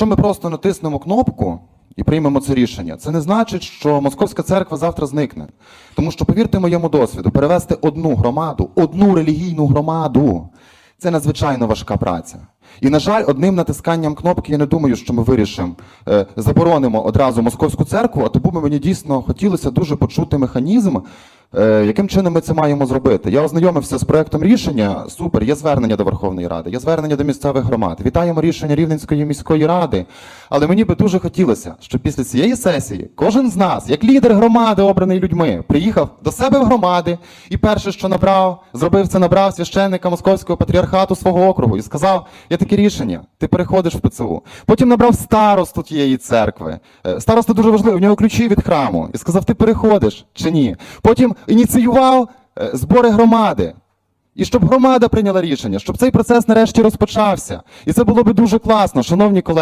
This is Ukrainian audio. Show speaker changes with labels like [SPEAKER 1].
[SPEAKER 1] Якщо ми просто натиснемо кнопку і приймемо це рішення, це не значить, що Московська церква завтра зникне. Тому що, повірте моєму досвіду, перевести одну громаду, одну релігійну громаду це надзвичайно важка праця. І, на жаль, одним натисканням кнопки я не думаю, що ми вирішимо, е, заборонимо одразу московську церкву, а тому мені дійсно хотілося дуже почути механізм, яким чином ми це маємо зробити. Я ознайомився з проектом рішення. Супер, є звернення до Верховної Ради, є звернення до місцевих громад. Вітаємо рішення Рівненської міської ради. Але мені би дуже хотілося, щоб після цієї сесії кожен з нас, як лідер громади, обраний людьми, приїхав до себе в громади і перше, що набрав, зробив це, набрав священника московського патріархату свого округу і сказав: є таке рішення, ти переходиш в ПЦУ. Потім набрав старосту тієї церкви. Е, Староста дуже важливий, в нього ключі від храму. І сказав: ти переходиш чи ні. Потім ініціював е, збори громади. І щоб громада прийняла рішення, щоб цей процес нарешті розпочався. І це було би дуже класно, шановні колеги.